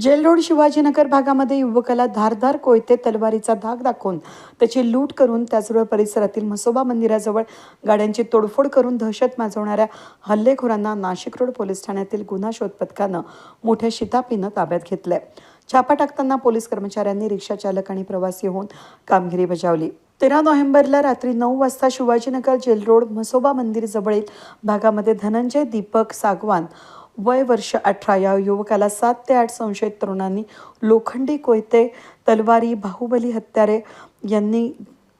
Gel road Shivajinagar भागामध्ये युवकाला धारधार कोयते तलवारीचा धाक दाखवून त्याची लूट करून त्याचबरोबर परिसरातील म्हसोबा मंदिराजवळ गाड्यांची तोडफोड करून दहशत माजवणाऱ्या हल्लेखोरांना नाशिक रोड पोलीस ठाण्यातील गुन्हा शोध पथकानं मोठ्या शितापीनं ताब्यात घेतलंय. छापा टाकताना पोलीस कर्मचाऱ्यांनी रिक्षा चालक आणि प्रवासी होऊन कामगिरी बजावली. तेरा नोव्हेंबरला रात्री नऊ वाजता शिवाजीनगर जेल रोड म्हसोबा मंदिर जवळील भागामध्ये धनंजय दीपक सागवान वय वर्ष अठरा. या युवकाला सात ते आठ संशयित तरुणांनी लोखंडी कोयते तलवारी बाहुबली हत्यारे यांनी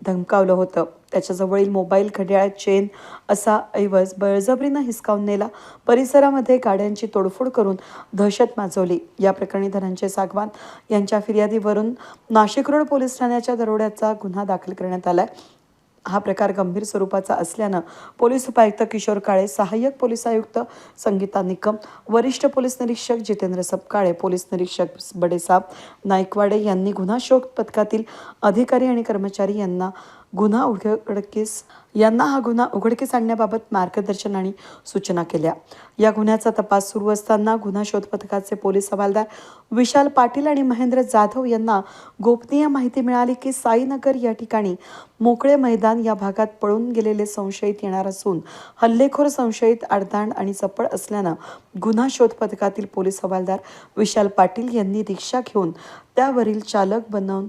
धमकावलं होतं. त्याच्याजवळील मोबाईल घड्याळ चेन असा ऐवज बळजबरीनं हिसकावून नेला. परिसरामध्ये गाड्यांची तोडफोड करून दहशत माजवली. या प्रकरणी धनंजय सागवान यांच्या फिर्यादीवरून नाशिक रोड पोलीस ठाण्याच्या दरोड्याचा गुन्हा दाखल करण्यात आला आहे हा प्रकार गंभीर स्वरूपाचा असल्यानं पोलीस उपायुक्त किशोर काळे सहाय्यक पोलीस आयुक्त संगीता निकम वरिष्ठ पोलीस निरीक्षक जितेंद्र सपकाळे पोलीस निरीक्षक बडेसाब नाईकवाडे यांनी गुन्हा शोध पथकातील अधिकारी आणि कर्मचारी यांना गुन्हा उघडकीस यांना हा गुन्हा उघडकीस आणण्याबाबत मार्गदर्शन आणि सूचना केल्या. या गुन्ह्याचा तपास सुरू असताना गुन्हा शोध पथकाचे पोलीस हवालदार विशाल पाटील आणि महेंद्र जाधव यांना गोपनीय माहिती मिळाली की साईनगर या ठिकाणी मोकळे मैदान या भागात पळून गेलेले संशयित येणार असून हल्लेखोर संशयित अडदांड आणि चपळ असल्यानं गुन्हा शोध पथकातील पोलीस हवालदार विशाल पाटील यांनी रिक्षा घेऊन त्यावरील चालक बनवून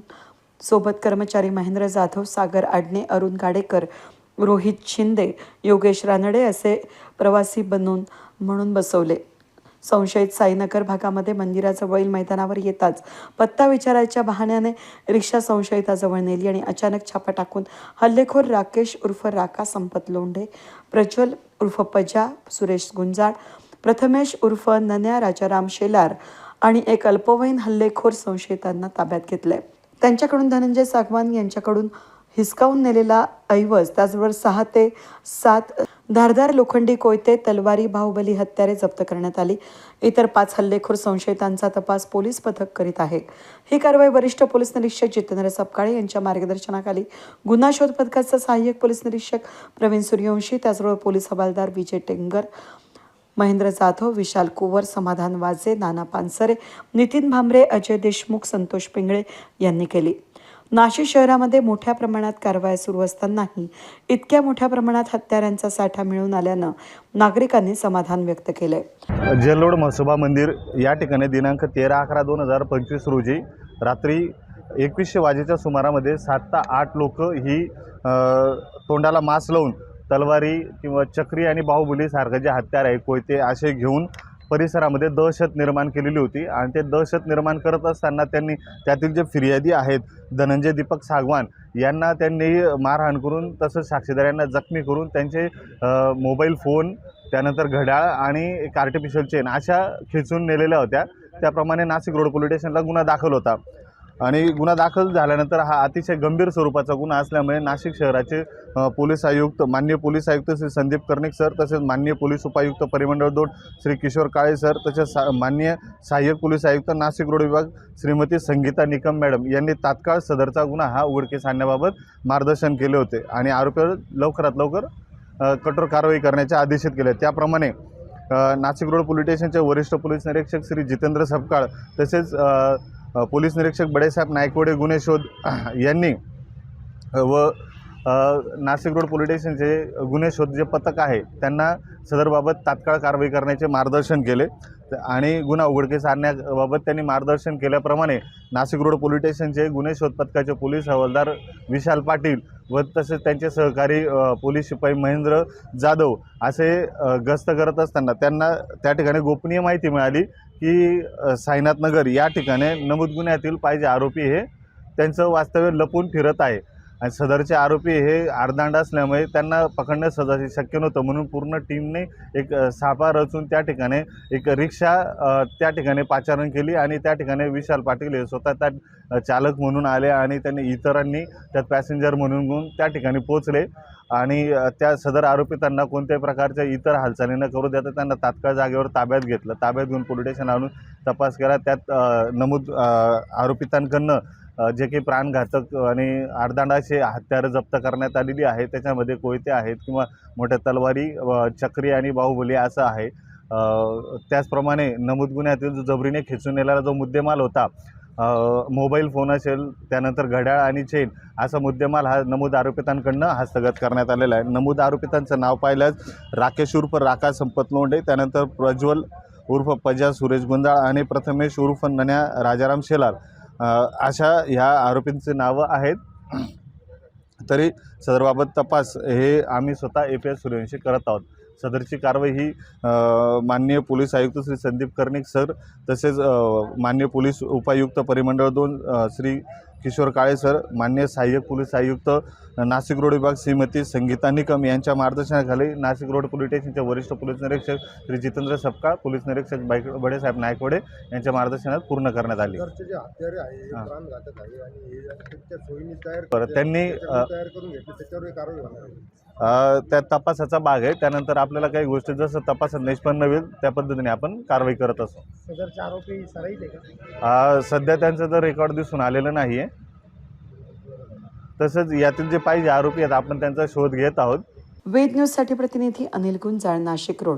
सोबत कर्मचारी महेंद्र जाधव सागर आडणे अरुण गाडेकर रोहित शिंदे योगेश रानडे असे प्रवासी बनून म्हणून बसवले. संशयित साईनगर भागामध्ये मंदिराजवळील मैदानावर येताच पत्ता विचारायच्या बहाण्याने रिक्षा संशयिताजवळ नेली आणि अचानक छापा टाकून हल्लेखोर राकेश उर्फ राका संपत लोंढे प्रज्वल उर्फ पजा सुरेश गुंजाळ प्रथमेश उर्फ नन्या राजाराम शेलार आणि एक अल्पवयीन हल्लेखोर संशयितांना ताब्यात घेतलंय त्यांच्याकडून धनंजय सागवान यांच्याकडून हिसकावून नेलेला ऐवज त्याचबरोबर सहा ते सात धारदार लोखंडी कोयते तलवारी बाहुबली हत्यारे जप्त करण्यात आली. इतर पाच हल्लेखोर संशयितांचा तपास पोलीस पथक करीत आहे. ही कारवाई वरिष्ठ पोलीस निरीक्षक जितेंद्र सपकाळे यांच्या मार्गदर्शनाखाली गुन्हा शोध पथकाचा सहाय्यक पोलीस निरीक्षक प्रवीण सूर्यवंशी त्याचबरोबर पोलीस हवालदार विजय टेंगर महेंद्र जाधव विशाल कुवर समाधान वाजे नाना पानसरे नितीन भांबरे अजय देशमुख संतोष पिंगळे यांनी केली. नाशिक शहरामध्ये मोठ्या प्रमाणात कारवाया सुरू असतानाही इतक्या मोठ्या प्रमाणात हत्यारांचा साठा मिळून आल्यानं नागरिकांनी समाधान व्यक्त केलंय. जलोड म्हसोबा मंदिर या ठिकाणी दिनांक तेरा अकरा दोन हजार पंचवीस रोजी रात्री एकवीसशे वाजेच्या सुमारामध्ये सात ते आठ लोक ही तोंडाला मास्क लावून तलवारी किंवा चक्री आणि बाहुबलीसारखं जे हत्यार आहे कोयते असे घेऊन परिसरामध्ये दहशत निर्माण केलेली होती. आणि ते दहशत निर्माण करत असताना त्यांनी त्यातील जे फिर्यादी आहेत धनंजय दीपक सागवान यांना त्यांनी मारहाण करून तसंच साक्षीदारांना जखमी करून त्यांचे मोबाईल फोन त्यानंतर घड्याळ आणि एक आर्टिफिशियल चेन अशा खिचून नेलेल्या होत्या. त्याप्रमाणे नाशिक रोड पोलीस स्टेशनला गुन्हा दाखल होता. आणि गुन्हा दाखल झाल्यानंतर हा अतिशय गंभीर स्वरूपाचा गुन्हा असल्यामुळे नाशिक शहराचे पोलीस आयुक्त माननीय पोलीस आयुक्त श्री संदीप कर्णिक सर तसेच माननीय पोलीस उपायुक्त परिमंडळ दोड श्री किशोर काळे सर तसेच सा माननीय सहाय्यक पोलीस आयुक्त नाशिक रोड विभाग श्रीमती संगीता निकम मॅडम यांनी तात्काळ सदरचा गुन्हा हा उघडकीस आणण्याबाबत मार्गदर्शन केले होते आणि आरोपीवर लवकरात लवकर कठोर कारवाई करण्याचे आदेशित केले. त्याप्रमाणे नाशिक रोड पोलीस स्टेशनचे वरिष्ठ पोलीस निरीक्षक श्री जितेंद्र सपकाळ तसेच पोलीस निरीक्षक बडेसाहेब नायकवडे गुन्हे शोध यांनी व नाशिक रोड पोलीस स्टेशनचे गुन्हे शोध जे पथक आहे त्यांना सदरबाबत तात्काळ कारवाई करण्याचे मार्गदर्शन केले. आणि गुन्हा उघडकीस आणण्याबाबत त्यांनी मार्गदर्शन केल्याप्रमाणे नाशिक रोड पोलीस स्टेशनचे गुन्हे शोध पथकाचे पोलीस हवालदार विशाल पाटील व तसेच त्यांचे सहकारी पोलीस शिपाई महेंद्र जाधव असे गस्त करत असताना त्यांना त्या ठिकाणी गोपनीय माहिती मिळाली. की साईनाथनगर साईनाथ नगर या ठिकाणी नमूद गुन्ह्यातील पाहिजे आरोपी हे त्यांचं वास्तव्य लपून फिरत आहे. आणि सदरचे आरोपी हे आरदांड असल्यामुळे त्यांना पकडणं सदा शक्य नव्हतं. म्हणून पूर्ण टीमने एक सापा रचून त्या ठिकाणी एक रिक्षा त्या ठिकाणी पाचारण केली आणि त्या ठिकाणी विशाल पाटील हे स्वतः त्या चालक म्हणून आले आणि त्यांनी इतरांनी त्यात पॅसेंजर म्हणून घेऊन त्या ठिकाणी पोचले आणि त्या सदर आरोपितांना कोणत्याही प्रकारच्या इतर हालचाली न करू देता त्यांना तात्काळ जागेवर ताब्यात घेतलं. ताब्यात घेऊन पोलीस स्टेशन आणून तपास केला. त्यात नमूद आरोपितांकडनं जे काही प्राणघातक आणि आडदांडाचे हत्यारं जप्त करण्यात आलेली आहे त्याच्यामध्ये कोयते आहेत किंवा मोठ्या तलवारी व चक्री आणि बाहुबली असं आहे. त्याचप्रमाणे नमूद गुन्ह्यातील जो जबरीने खेचून नेलेला जो मुद्देमाल होता मोबाईल फोन असेल त्यानंतर घड्याळ आणि चेन असा मुद्देमाल हा नमूद आरोपितांकडनं हस्तगत करण्यात आलेला आहे. नमूद आरोपितांचं नाव पाहिल्यास राकेश उर्फ राका संपत लोंढे त्यानंतर प्रज्वल उर्फ पजा सुरेश गुंजाळ आणि प्रथमेश उर्फ नन्या राजाराम शेलार अशा ह्या आरोपींचे नावं आहेत. तरी सदरबाबत तपास हे आम्ही स्वतः ए पी एस सूर्यवंशी करत आहोत. सदरची कारवाई ही माननीय पोलीस आयुक्त श्री संदीप कर्णिक सर तसेच अ, माननीय पोलीस उपायुक्त परिमंडळ दोन श्री किशोर काळे सर मान्य सहाय्यक पोलीस आयुक्त नाशिक रोड विभाग श्रीमती संगीता निकम यांच्या मार्गदर्शनाखाली नाशिक रोड पोलीस स्टेशनचे वरिष्ठ पोलीस निरीक्षक श्री जितेंद्र सपकाळ पोलीस निरीक्षक बाईक बडेसाहेब नायकवडे यांच्या मार्गदर्शनात पूर्ण करण्यात आली. त्यांनी, त्या तपासाचा भाग आहे. त्यानंतर आपल्याला काही गोष्टी जसं तपासात निष्पन्न होईल त्या पद्धतीने आपण कारवाई करत असतो आरोपी सध्या त्यांचं तर रेकॉर्ड दिसून आलेलं नाही आहे तसंच यातील जे पाहिजे आरोपी आहेत आपण त्यांचा शोध घेत आहोत. वेद न्यूजसाठी प्रतिनिधी अनिल गुंजाळ नाशिक रोड.